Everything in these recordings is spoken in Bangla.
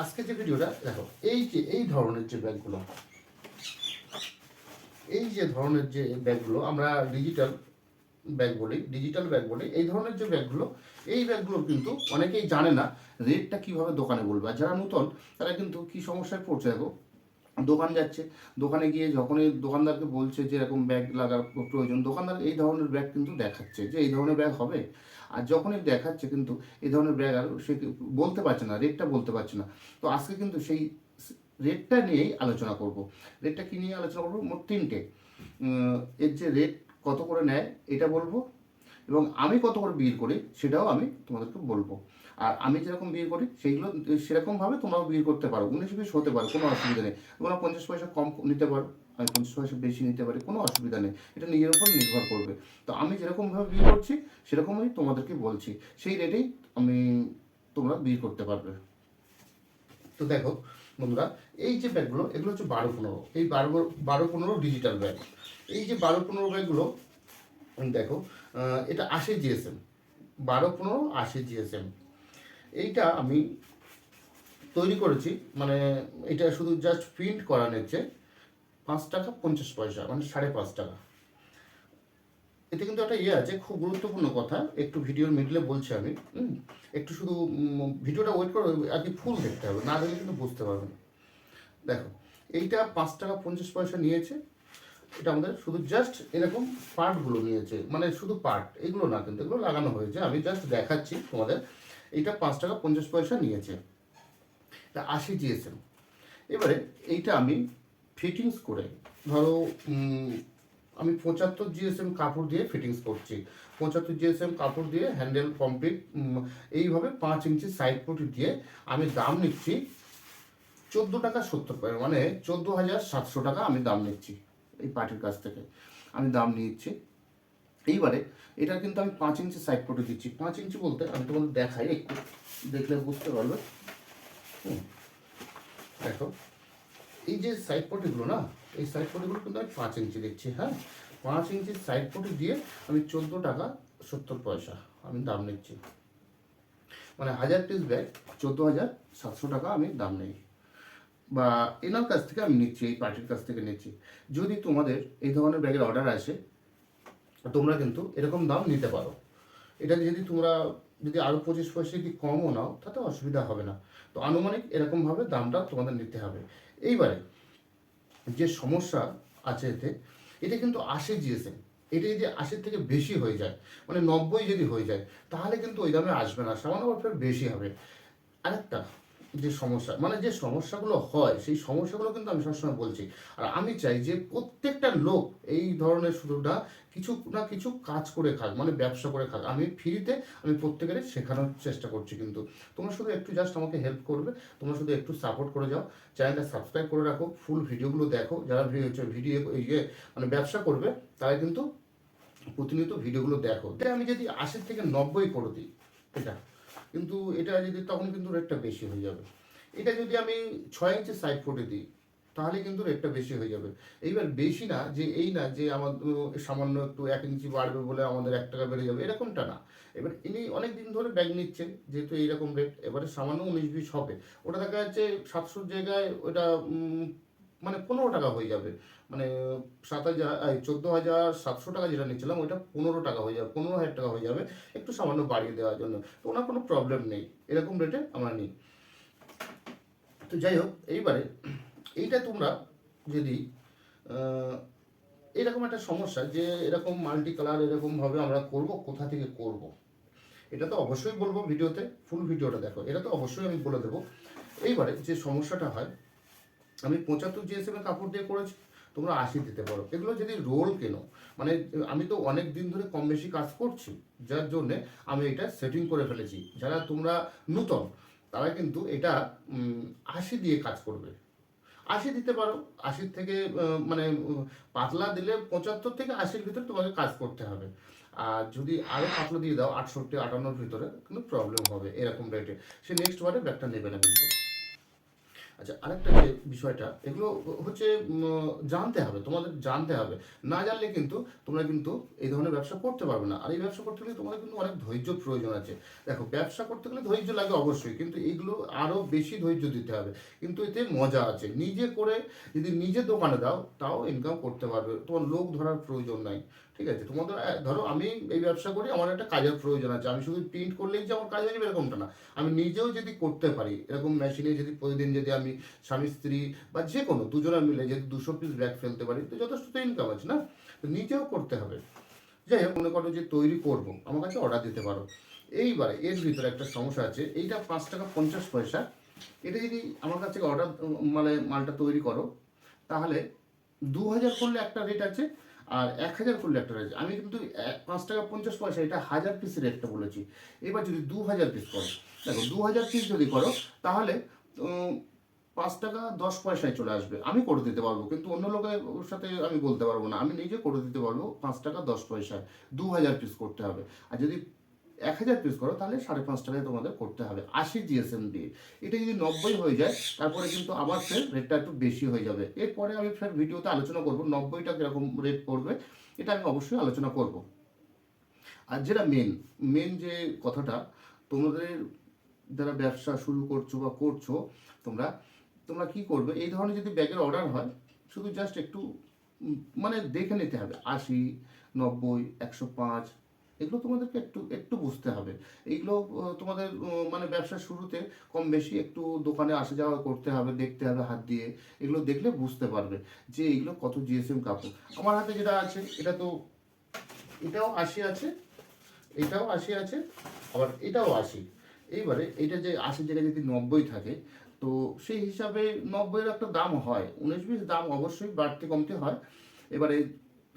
আজকে যে ভিডিওটা, দেখো, এই যে, এই ধরনের যে ব্যাগগুলো, এই যে ধরনের যে ব্যাগগুলো, আমরা ডিজিটাল ব্যাগ বলি ডিজিটাল ব্যাগ বলি, এই ধরনের যে ব্যাগগুলো, এই ব্যাগগুলো কিন্তু অনেকেই জানে না রেটটা কীভাবে দোকানে বলবে। আর যারা নতুন, তারা কিন্তু কি সমস্যায় পড়ছে, দেখো দোকান যাচ্ছে, দোকানে গিয়ে যখনই দোকানদারকে বলছে যে এরকম ব্যাগ লাগার প্রয়োজন, দোকানদার এই ধরনের ব্যাগ কিন্তু দেখাচ্ছে যে এই ধরনের ব্যাগ হবে। আর যখনই দেখাচ্ছে কিন্তু এই ধরনের ব্যাগ আর সে বলতে পারছে না রেটটা বলতে পারছে না। তো আজকে কিন্তু সেই রেটটা নিয়েই আলোচনা করব। রেটটা কি নিয়ে আলোচনা করব? মোট তিনটে। এর যে রেট কত করে নেয়, এটা বলব। এবং আমি কত করে বিল করি সেটাও আমি তোমাদেরকে বলব। আর আমি যেরকম বিয়ে করি সেইগুলো, সেরকমভাবে তোমরাও বিয়ে করতে পারো। উনিশ বিশ হতে পারো, কোনো অসুবিধা নেই। তোমরা পঞ্চাশ পয়সা কম নিতে পারো আমি পঞ্চাশ পয়সা বেশি নিতে পারি, কোনো অসুবিধা নেই। এটা নিজের উপর নির্ভর করবে। তো আমি যেরকমভাবে বিয়ে করছি সেরকমই তোমাদেরকে বলছি। সেই রেটেই আমি তোমরা বিয়ে করতে পারবে। তো দেখো বন্ধুরা, এই যে ব্যাগগুলো, এগুলো হচ্ছে বারো পনেরো। এই বারো বারো পনেরো ডিজিটাল ব্যাগ এই যে বারো পনেরো ব্যাগগুলো দেখো এটা আশি জিএসএম বারো পনেরো আশি জিএসএম এইটা আমি তৈরি করেছি মানে এটা শুধু জাস্ট প্রিন্ট করা নিচ্ছে, পাঁচ টাকা পঞ্চাশ পয়সা মানে সাড়ে পাঁচ টাকা। এতে কিন্তু একটা ইয়ে আছে, খুব গুরুত্বপূর্ণ কথা, একটু ভিডিওর মিডলে বলছি আমি একটু শুধু ভিডিওটা ওয়েট করো, আর কি ফুল দেখতে হবে, না দেখলে কিন্তু বুঝতে পারবে না। দেখো, এইটা পাঁচ টাকা পঞ্চাশ পয়সা নিয়েছে এটা আমাদের শুধু জাস্ট এরকম পার্টগুলো নিয়েছে। মানে শুধু পার্ট এগুলো না কিন্তু এগুলো লাগানো হয়েছে। আমি জাস্ট দেখাচ্ছি তোমাদের। এইটা পাঁচ টাকা পঞ্চাশ পয়সা নিয়েছে। এটা আশি জিএসএম এবারে এইটা আমি ফিটিংস করে, ধরো আমি পঁচাত্তর জিএসএম কাপড় দিয়ে ফিটিংস করছি। পঁচাত্তর জিএসএম কাপড় দিয়ে হ্যান্ডেল কমপ্লিট এইভাবে পাঁচ ইঞ্চি সাইড পটি দিয়ে আমি দাম নিচ্ছি চোদ্দ টাকা সত্তর পয়সা মানে চোদ্দ হাজার সাতশো টাকা আমি দাম নিচ্ছি। এই পার্টির কাছ থেকে। আমি দাম নিচ্ছি এইবারে এটা কিন্তু আমি পাঁচ ইঞ্চি সাইড পটে দিচ্ছি। পাঁচ ইঞ্চি বলতে আমি তোমাদের দেখাই একটু। দেখলে বুঝতে পারবে। দেখো। এই যে সাইড পটিগুলো না, এই সাইড পটিগুলো কিন্তু আমি পাঁচ ইঞ্চি দিচ্ছি হ্যাঁ? পাঁচ ইঞ্চি সাইড পটি দিয়ে আমি চোদ্দ টাকা সত্তর পয়সা আমি দাম নিচ্ছি। মানে হাজার পিস ব্যাগ চোদ্দ হাজার সাতশো টাকা আমি দাম নেই। বা এনার কাছ থেকে আমি নিচ্ছি, এই পার্টির কাছ থেকে নিচ্ছি। যদি তোমাদের এই ধরনের ব্যাগের অর্ডার আসে, তোমরা কিন্তু এরকম দাম নিতে পারো। এটা যদি তোমরা যদি আরও পঁচিশ পয়সা যদি কমও নাও, তাতে অসুবিধা হবে না। তো আনুমানিক এরকমভাবে দামটা তোমাদের নিতে হবে। এইবারে যে সমস্যা আছে এতে, এটা কিন্তু আশি জিএসএম। এটা যদি আশির থেকে বেশি হয়ে যায় মানে নব্বই যদি হয়ে যায়, তাহলে কিন্তু ওই দামে আসবে না। সামান্য বেশি হবে। আরেকটা যে সমস্যা মানে যে সমস্যাগুলো হয়, সেই সমস্যাগুলো কিন্তু আমি সবসময় বলছি। আর আমি চাই যে প্রত্যেকটা লোক এই ধরনের না কিছু না কিছু কাজ করে খাক মানে ব্যবসা করে খাক। আমি ফ্রিতে আমি প্রত্যেকের শেখানোর চেষ্টা করছি কিন্তু। তোমরা শুধু একটু জাস্ট আমাকে হেল্প করবে, তোমরা শুধু একটু সাপোর্ট করে যাও। চ্যানেলটা সাবস্ক্রাইব করে রাখো ফুল ভিডিওগুলো দেখো। যারা ভিডিও ভিডিও ইয়ে মানে ব্যবসা করবে, তারা কিন্তু প্রতিনিয়ত ভিডিওগুলো দেখো। আমি যদি আশির থেকে নব্বই করে দিই, এটা কিন্তু এটা যদি, তখন কিন্তু রেটটা বেশি হয়ে যাবে। এটা যদি আমি ছয় ইঞ্চি সাইড ফুটে দিই, তাহলে কিন্তু রেটটা বেশি হয়ে যাবে। এইবার বেশি না, যে এই না, যে আমার সামান্য একটু এক ইঞ্চি বাড়বে বলে আমাদের এক টাকা বেড়ে যাবে, এরকমটা না। এবার ইনি অনেক দিন ধরে ব্যাগ নিচ্ছেন, যেহেতু এইরকম রেট এবারে সামান্য উনিশ বিশ হবে। ওটা দেখা যাচ্ছে সাতশোর জায়গায় ওটা মানে পনেরো টাকা হয়ে যাবে। মানে সাত হাজার চোদ্দ হাজার সাতশো টাকা যেটা নিচ্ছিলাম, ওইটা পনেরো টাকা হয়ে যাবে, পনেরো হাজার টাকা হয়ে যাবে, একটু সামান্য বাড়িয়ে দেওয়ার জন্য। তো ওনার কোনো প্রবলেম নেই, এরকম রেটে আমরা নিই। তো যাই হোক, এইবারে এইটা তোমরা যদি এরকম একটা সমস্যা যে এরকম মাল্টি কালার এরকমভাবে আমরা করব, কোথা থেকে করব। এটা তো অবশ্যই বলব ভিডিওতে ফুল ভিডিওটা দেখো, এটা তো অবশ্যই আমি বলে দেবো। এইবারে যে সমস্যাটা হয় আমি পঁচাত্তর জিএসএম এর কাপড় দিয়ে করেছি, তোমরা আশি দিতে পারো। এগুলো যদি রোল কেনো মানে আমি তো অনেক দিন ধরে কম বেশি কাজ করছি, যার জন্যে আমি এটা সেটিং করে ফেলেছি। যারা তোমরা নূতন, তারা কিন্তু এটা আশি দিয়ে কাজ করবে। আশি দিতে পারো আশির থেকে মানে পাতলা দিলে পঁচাত্তর থেকে আশির ভিতরে তোমাকে কাজ করতে হবে। আর যদি আরও পাতলা দিয়ে দাও, আটষট্টি, আটান্নর ভিতরে, কিন্তু প্রবলেম হবে, এরকম রেটে সে নেক্সট বারে ব্যাগটা নেবে না কিন্তু। আচ্ছা আরেকটা যে বিষয়টা, এগুলো হচ্ছে জানতে হবে, তোমাদের জানতে হবে। না জানলে কিন্তু তোমরা কিন্তু এই ধরনের ব্যবসা করতে পারবে না। আর এই ব্যবসা করতে গেলে তোমাদের কিন্তু অনেক ধৈর্য প্রয়োজন আছে। দেখো, ব্যবসা করতে গেলে ধৈর্য লাগে অবশ্যই, কিন্তু এইগুলো আরও বেশি ধৈর্য দিতে হবে। কিন্তু এতে মজা আছে। নিজে করে যদি নিজে দোকানে দাও, তাও ইনকাম করতে পারবে। তোমার লোক ধরার প্রয়োজন নাই, ঠিক আছে? তোমাদের ধরো আমি এই ব্যবসা করি, আমার একটা কাজের প্রয়োজন আছে। আমি শুধু প্রিন্ট করলেই যে আমার কাজ হয়ে যাবে, এরকমটা না। আমি নিজেও যদি করতে পারি, এরকম মেশিনে যদি প্রতিদিন যদি আমি স্বামী স্বামী, স্ত্রী বা যে কোনো দুজনে মিলে যদি দুশো পিস ব্যাগ ফেলতে পারি, তো যথেষ্ট তো ইনকাম আছে না? তো নিজেও করতে হবে। যাই হোক, মনে করো যে তৈরি করব, আমার কাছে অর্ডার দিতে পারো। এইবারে এর ভিতরে একটা সমস্যা আছে, এইটা পাঁচ টাকা পঞ্চাশ পয়সা। এটা যদি আমার কাছ অর্ডার মানে মালটা তৈরি করো, তাহলে দু হাজার করলে একটা রেট আছে আর এক হাজার করলে একটা রেট আছে। আমি কিন্তু পাঁচ টাকা পঞ্চাশ পয়সা, এটা হাজার পিসের রেটটা বলেছি। এবার যদি দু হাজার পিস করো, দেখো দু হাজার পিস যদি করো, তাহলে পাঁচ টাকা দশ পয়সায় চলে আসবে। আমি করে দিতে পারব, কিন্তু অন্য লোকের সাথে আমি বলতে পারব না। আমি নিজে করে দিতে পারব পাঁচ টাকা দশ পয়সায়। দু হাজার পিস করতে হবে। আর যদি এক হাজার পিস করো, তাহলে সাড়ে পাঁচ টাকায় তোমাদের করতে হবে। আশি জিএসএম দিয়ে। এটা যদি নব্বই হয়ে যায়, তারপরে কিন্তু আবার ফের রেটটা একটু বেশি হয়ে যাবে। এরপরে আমি ফের ভিডিওতে আলোচনা করব, নব্বইটা কীরকম রেট পড়বে, এটা আমি অবশ্যই আলোচনা করব। আর যেটা মেন মেন যে কথাটা, তোমাদের যারা ব্যবসা শুরু করছ বা করছ, তোমরা তোমরা কি করবে? এই ধরনের যদি ব্যাগের অর্ডার হয়, শুধু জাস্ট একটু মানে দেখে নিতে হবে। আশি, নব্বই, একশো পাঁচ, এগুলো তোমাদেরকে একটু একটু বুঝতে হবে। এইগুলো তোমাদের মানে ব্যবসার শুরুতে কম বেশি একটু দোকানে আসা যাওয়া করতে হবে, দেখতে হবে হাত দিয়ে। এগুলো দেখলে বুঝতে পারবে যে এইগুলো কত জিএসএম কাপড়। আমার হাতে যেটা আছে, এটা তো, এটাও আশি আছে, এটাও আশি আছে, আবার এটাও আশি। এইবারে এটা যে আশির জায়গায় যদি নব্বই থাকে, তো সেই হিসাবে নব্বইয়ের একটা দাম হয়। উনিশ বিশ দাম অবশ্যই বাড়তে কমতে হয়। এবারে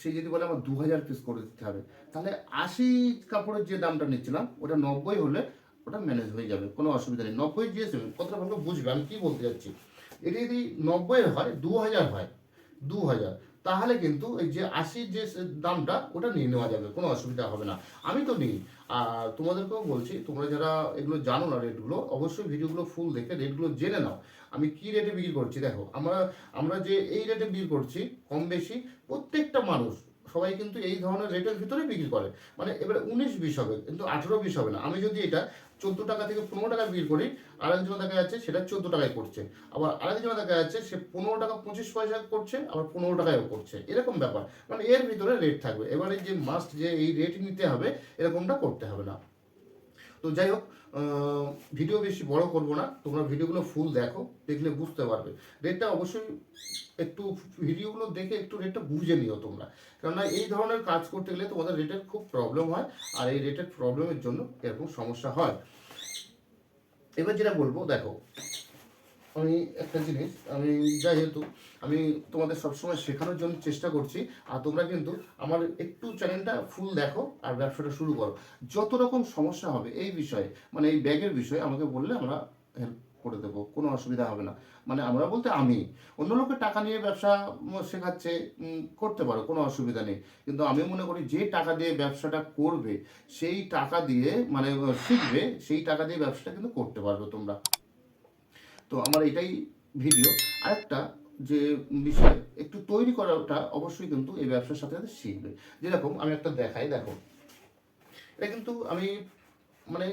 সে যদি বলে আমার দু হাজার পিস করে দিতে হবে, তাহলে আশি কাপড়ের যে দামটা নিচ্ছিলাম, ওটা নব্বই হলে ওটা ম্যানেজ হয়ে যাবে, কোনো অসুবিধা নেই। নব্বই জিএসএম কতটা ভালো বুঝবে? আমি কি বলতে চাচ্ছি? এটা যদি নব্বই হয় দু হাজার হয় দু হাজার তাহলে কিন্তু এই যে আশির যে দামটা, ওটা নিয়ে নেওয়া যাবে, কোনো অসুবিধা হবে না। আমি তো নিই। আর তোমাদেরকেও বলছি, তোমরা যারা এগুলো জানো না রেটগুলো, অবশ্যই ভিডিওগুলো ফুল দেখে রেটগুলো জেনে নাও। আমি কি রেটে বিক্রি করছি? দেখো, আমরা আমরা যে এই রেটে বিক্রি করছি, কম বেশি প্রত্যেকটা মানুষ সবাই কিন্তু এই ধরনের রেটের ভিতরে বিক্রি করে। মানে এবারে উনিশ বিশ হবে, কিন্তু আঠেরো বিশ হবে না। আমি যদি এটা চোদ্দ টাকা থেকে পনেরো টাকা বিক্রি করি, আরেকজন দেখা যাচ্ছে সেটা চোদ্দ টাকায় করছে। আবার আরেকজন দেখা যাচ্ছে সে পনেরো টাকা পঁচিশ পয়সা করছে, আবার পনেরো টাকায়ও করছে। এরকম ব্যাপার। মানে এর ভিতরে রেট থাকবে। এবারে যে মাস্ট যে এই রেট নিতে হবে, এরকমটা করতে হবে না। তো যাই হোক ভিডিও বেশি বড় করব না। তোমরা ভিডিওগুলো ফুল দেখো, দেখলে বুঝতে পারবে। রেটটা অবশ্যই একটু ভিডিওগুলো দেখে একটু রেটটা বুঝে নিও তোমরা। কেননা এই ধরনের কাজ করতে গেলে তোমাদের রেটের খুব প্রবলেম হয়, আর এই রেটের প্রবলেমের জন্য এরকম সমস্যা হয়। এবার যেটা বলব, দেখো, আমি একটা জিনিস, আমি যাই যেহেতু আমি তোমাদের সবসময় শেখানোর জন্য চেষ্টা করছি, আর তোমরা কিন্তু আমার একটু চ্যানেলটা ফুল দেখো আর ব্যবসাটা শুরু করো। যত রকম সমস্যা হবে এই বিষয়ে মানে এই ব্যাগের বিষয়ে আমাকে বললে আমরা হেল্প করে দেবো, কোনো অসুবিধা হবে না। মানে আমরা বলতে আমি, অন্য লোকের টাকা নিয়ে ব্যবসা শেখাচ্ছে করতে পারো, কোনো অসুবিধা নেই। কিন্তু আমি মনে করি যে টাকা দিয়ে ব্যবসাটা করবে, সেই টাকা দিয়ে মানে শিখবে, সেই টাকা দিয়ে ব্যবসাটা কিন্তু করতে পারবে তোমরা। তো আমার এটাই ভিডিও আরেকটা যে বিষয় একটু তৈরি করাটা অবশ্যই কিন্তু এই ব্যবসার সাথে সাথে শিখবে। যেরকম আমি একটা দেখাই, দেখো। এটা কিন্তু আমি মানে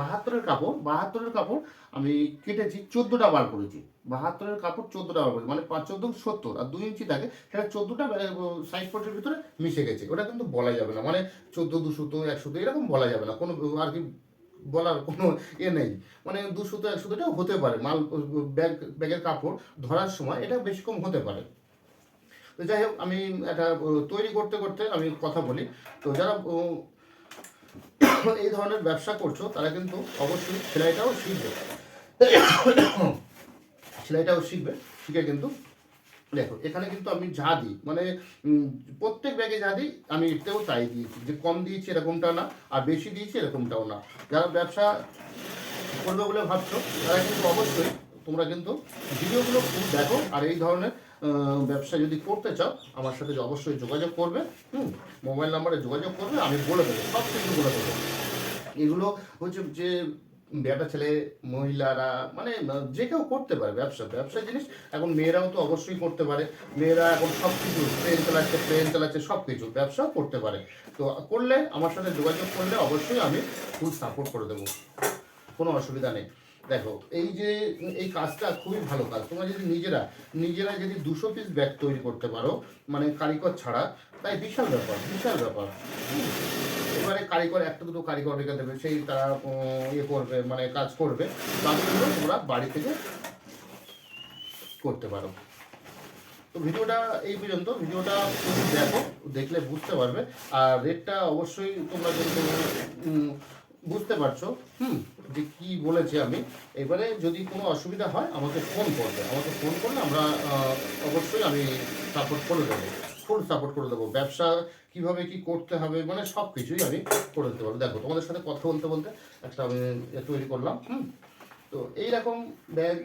বাহাত্তরের কাপড় বাহাত্তরের কাপড় আমি কেটেছি, চোদ্দোটা বার করেছি। বাহাত্তরের কাপড় চোদ্দোটা বার করেছি মানে পাঁচ, চোদ্দ সত্তর। আর দুই ইঞ্চি থাকে সেটা চোদ্দোটা সাইজ পটের ভিতরে মিশে গেছে। ওটা কিন্তু বলা যাবে না। মানে চোদ্দ একশো একশোতো এরকম বলা যাবে না। কোনো আর কি বলার কোনো এ নেই। মানে দুশোতো একশোটোটাও হতে পারে। মাল, ব্যাগ, ব্যাগের কাপড় ধরার সময় এটা বেশি কম হতে পারে। তো যাই হোক, আমি এটা তৈরি করতে করতে আমি কথা বলি। তো যারা এই ধরনের ব্যবসা করছ, তারা কিন্তু অবশ্যই সেলাইটাও শিখবে। সেলাইটাও শিখবে, শিখে কিন্তু দেখো, এখানে কিন্তু আমি যা দিই মানে প্রত্যেক ব্যাগে যা দিই, আমি এতেও তাই দিয়েছি। যে কম দিয়েছি এরকমটা না, আর বেশি দিয়েছি এরকমটাও না। যারা ব্যবসা করবে বলে ভাবছ, তারা কিন্তু অবশ্যই তোমরা কিন্তু ভিডিওগুলো খুব দেখো, আর এই ধরনের ব্যবসা যদি করতে চাও, আমার সাথে অবশ্যই যোগাযোগ করবে, হুম, মোবাইল নাম্বারে যোগাযোগ করবে, আমি বলে দেবো, সব কিছু বলে দেবো। এগুলো হচ্ছে যে বেটা ছেলে মহিলারা মানে যে কেউ করতে পারে ব্যবসা ব্যবসা জিনিস এখন মেয়েরাও তো অবশ্যই করতে পারে। মেয়েরা এখন সব কিছু ট্রেন চালাচ্ছে ট্রেন চালাচ্ছে সব কিছু ব্যবসাও করতে পারে। তো করলে, আমার সাথে যোগাযোগ করলে অবশ্যই আমি ফুল সাপোর্ট করে দেবো। কোনো অসুবিধা নেই। দেখো, এই যে, এই কাজটা খুবই ভালো কাজ। তোমরা যদি নিজেরা নিজেরা যদি দুশো পিস ব্যাগ তৈরি করতে পারো মানে কারিগর ছাড়া, তাই বিশাল ব্যাপার বিশাল ব্যাপার। এবারে কারিগর, একটা দুটো কারিগর রেখে দেবে, সেই তারা ইয়ে করবে মানে কাজ করবে। বাকিগুলো তোমরা বাড়ি থেকে করতে পারো। তো ভিডিওটা এই পর্যন্ত। ভিডিওটা দেখো, দেখলে বুঝতে পারবে। আর রেটটা অবশ্যই তোমরা কিন্তু বুঝতে পারছ, হুম, যে কি বলেছি আমি। এবারে যদি কোনো অসুবিধা হয়, আমাকে ফোন করবে। আমাকে ফোন করলে আমরা অবশ্যই আমি সাপোর্ট করে দেবো। ফুল সাপোর্ট করে দেবো। ব্যবসা কীভাবে কি করতে হবে মানে সব কিছুই আমি করে দিতে পারব। দেখো, তোমাদের সাথে কথা বলতে বলতে একটা আমি তৈরি করলাম, হুম? তো এইরকম ব্যাগ